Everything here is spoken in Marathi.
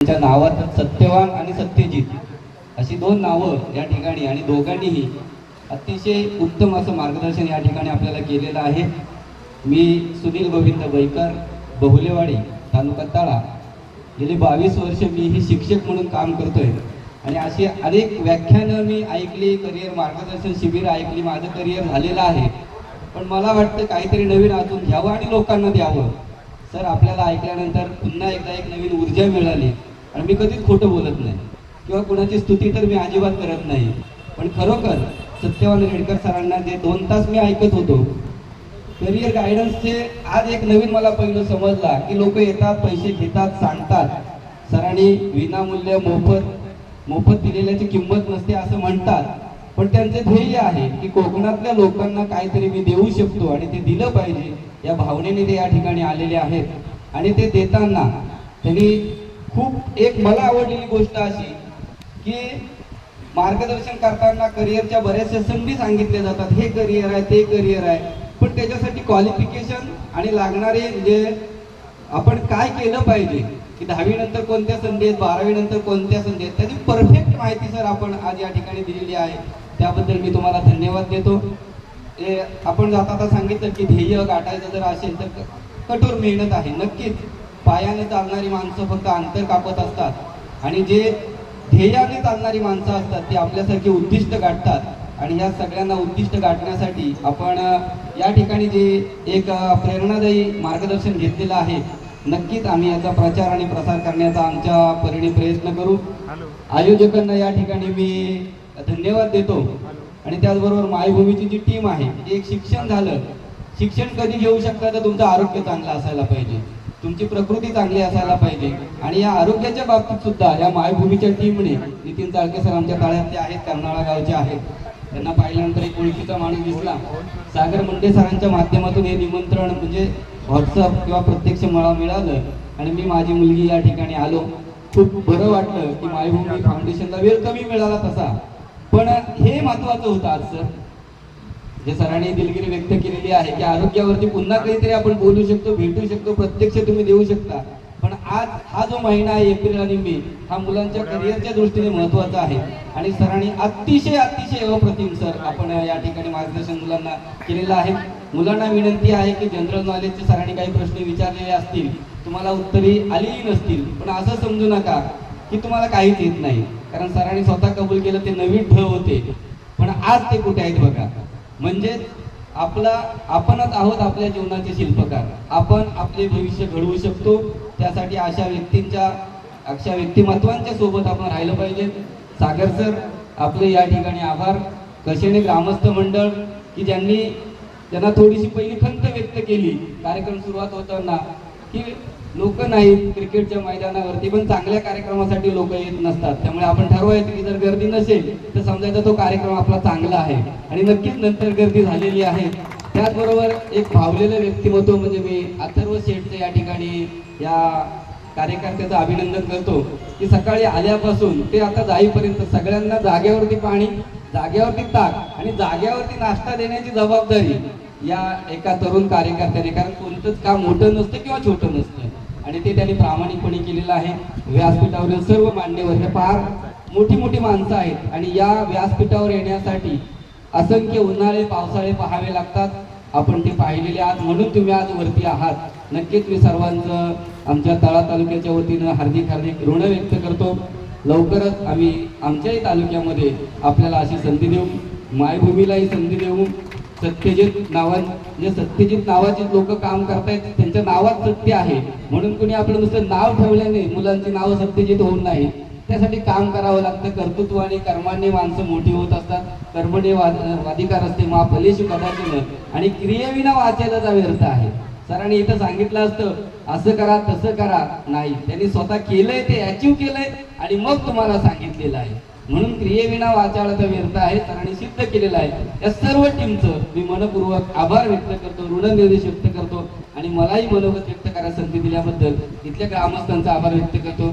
त्यांच्या नावात सत्यवान आणि सत्यजित अशी दोन नावं या ठिकाणी आणि दोघांनीही अतिशय उत्तम असं मार्गदर्शन या ठिकाणी आपल्याला केलेलं आहे. मी सुनील गोविंद बैकर बहुलेवाडी तालुका तळा. गेली बावीस वर्ष मी ही शिक्षक म्हणून काम करतोय. आणि अशी अनेक व्याख्यानं मी ऐकली करिअर मार्गदर्शन शिबिर ऐकली माझं करिअर झालेलं आहे. पण मला वाटतं काहीतरी नवीन अजून घ्यावं आणि लोकांना द्यावं. सर आपल्याला ऐकल्यानंतर पुन्हा एकदा एक नवीन ऊर्जा मिळाली. आणि मी कधीच खोटं बोलत नाही. किंवा कुणाची स्तुती तर मी अजिबात करत नाही. पण खरोखर सत्यवान रेडकर सरांना जे दोन तास मी ऐकत होतो करिअर गायडन्सचे आज एक नवीन मला पहिलं समजला की लोक येतात पैसे घेतात सांगतात. सरांनी विनामूल्य मोफत मोफत दिलेल्याची किंमत नसते असं म्हणतात. पण त्यांचे ध्येय आहे की कोकणातल्या लोकांना काहीतरी मी देऊ शकतो आणि ते दिलं पाहिजे या भावनेने ते या ठिकाणी आलेले आहेत. आणि ते देताना त्यांनी खूप एक मला आवडलेली गोष्ट अशी की मार्गदर्शन करताना करिअरच्या बऱ्याचशा संधी सांगितल्या जातात. हे करिअर आहे ते करिअर आहे. पण त्याच्यासाठी क्वालिफिकेशन आणि लागणारे म्हणजे आपण काय केलं पाहिजे? की दहावी नंतर कोणत्या संधी आहेत बारावी नंतर कोणत्या संधी आहेत? त्याची परफेक्ट माहिती सर आपण आज या ठिकाणी दिलेली आहे. त्याबद्दल मी तुम्हाला धन्यवाद देतो. आपण जाता आता सांगितलं की ध्येय गाठायचं जर असेल तर कठोर मेहनत आहे नक्कीच. पायाने चालणारी माणसं फक्त अंतर कापत असतात. आणि जे ध्येयाने चालणारी माणसं असतात ती आपल्यासारखी उद्दिष्ट गाठतात. आणि ह्या सगळ्यांना उद्दिष्ट गाठण्यासाठी आपण या ठिकाणी जे एक प्रेरणादायी मार्गदर्शन घेतलेलं आहे नक्कीच आम्ही याचा प्रचार आणि प्रसार करण्याचा आमच्या परीने प्रयत्न करू. आयोजकांना या ठिकाणी मी धन्यवाद देतो. आणि त्याचबरोबर मायभूमीची जी टीम आहे ते एक शिक्षण झालं. शिक्षण कधी घेऊ शकता तर तुमचं आरोग्य चांगलं असायला पाहिजे. तुमची प्रकृती चांगली असायला पाहिजे. आणि या आरोग्याच्या बाबतीत सुद्धा या मायभूमीच्या टीमने नितीन चाळके सर आमच्या ताळ्यातले आहेत कर्नाळा गावचे आहेत. त्यांना पाहिल्यानंतर एक ओळखीचा माणूस दिसला. सागर मुंडे सरांच्या माध्यमातून हे निमंत्रण म्हणजे व्हॉट्सअप किंवा प्रत्यक्ष मला मिळालं. आणि मी माझी मुलगी या ठिकाणी आलो. खूप बरं वाटलं की मायभूमी फाउंडेशनला वेळ कमी मिळाला तसा. पण हे महत्वाचं होतं आज सर. जे सरांनी दिलगिरी व्यक्त केलेली आहे की आरोग्यावरती पुन्हा काहीतरी आपण बोलू शकतो भेटू शकतो प्रत्यक्ष तुम्ही देऊ शकता. पण आज हा जो महिना आहे एप्रिल आणि मे हा मुलांच्या करिअरच्या दृष्टीने महत्त्वाचा आहे. आणि सरांनी अतिशय अतिशय अप्रतिम सर आपण या ठिकाणी मार्गदर्शन मुलांना केलेलं आहे. मुलांना विनंती आहे की जनरल नॉलेजचे सरांनी काही प्रश्न विचारलेले असतील तुम्हाला उत्तरे आलेली नसतील पण असं समजू नका की तुम्हाला काहीच येत नाही. कारण सरांनी स्वतः कबूल केलं ते नवीन ढ होते. पण आज ते कुठे आहेत बघा. म्हणजेच आपला आपणच आहोत आपल्या जीवनाचे शिल्पकार. आपण आपले भविष्य घडवू शकतो. त्यासाठी अशा व्यक्तींच्या अशा व्यक्तिमत्वांच्या सोबत आपण राहिलं पाहिजे. सागर सर आपले या ठिकाणी आभार. कशेने ग्रामस्थ मंडळ की ज्यांनी त्यांना थोडीशी पहिली खंत व्यक्त केली. कार्यक्रम सुरुवात होताना की लोक नाहीत क्रिकेटच्या मैदानावरती पण चांगल्या कार्यक्रमासाठी लोक येत नसतात. त्यामुळे आपण ठरवायचं की जर गर्दी नसेल तर समजायचा तो कार्यक्रम आपला चांगला आहे. आणि नक्कीच नंतर गर्दी झालेली आहे. त्याचबरोबर एक भावलेलं व्यक्तिमत्व म्हणजे मी अथर्व शेठचं या ठिकाणी या कार्यकर्त्याचं अभिनंदन करतो की सकाळी आल्यापासून ते आता जाईपर्यंत सगळ्यांना जागेवरती पाणी जागेवरती ताक आणि जागेवरती नाश्ता देण्याची जबाबदारी या एका तरुण कार्यकर्त्याने कारण कोणतंच काम मोठं नसतं किंवा छोटं नसतं. आणि ते त्यांनी प्रामाणिकपणे केलेलं आहे. व्यासपीठावरील सर्व मान्यवर हे फार मोठी मोठी माणसं आहेत. आणि या व्यासपीठावर येण्यासाठी असंख्य उन्हाळे पावसाळे पाहावे लागतात. आपण ते पाहिलेले आहात म्हणून तुम्ही आज वरती आहात. नक्कीच मी सर्वांचं आमच्या तळा तालुक्याच्या वतीनं हार्दिक हार्दिक ऋण व्यक्त करतो. लवकरच आम्ही आमच्याही तालुक्यामध्ये आपल्याला अशी संधी देऊ. मायभूमीलाही संधी देऊ. सत्यजित नावा जे सत्यजित नावाचे लोक काम करतायत त्यांच्या नावात सत्य आहे. म्हणून कुणी आपलं नुसतं नाव ठेवल्याने मुलांची नावं सत्यजित होऊन नाही त्यासाठी काम करावं लागतं. कर्तृत्व आणि कर्माने माणसं मोठी होत असतात. कर्मणे वाद वाधिकार असते. मा फलेशु कदाचिन आणि क्रियेविना वाचायचा व्यर्थ आहे. सरांनी इथं सांगितलं असतं असं करा तसं करा. नाही त्यांनी स्वतः केलंय ते अचीव केलंय आणि मग तुम्हाला सांगितलेलं आहे. म्हणून क्रियेविना वाचाळाचा व्यर्थ आहे सरांनी सिद्ध केलेलं आहे. या सर्व टीमचं मी मनपूर्वक आभार व्यक्त करतो ऋणनिर्देश व्यक्त करतो आणि मलाही मनोगत व्यक्त करायला संधी दिल्याबद्दल इथल्या ग्रामस्थांचा आभार व्यक्त करतो.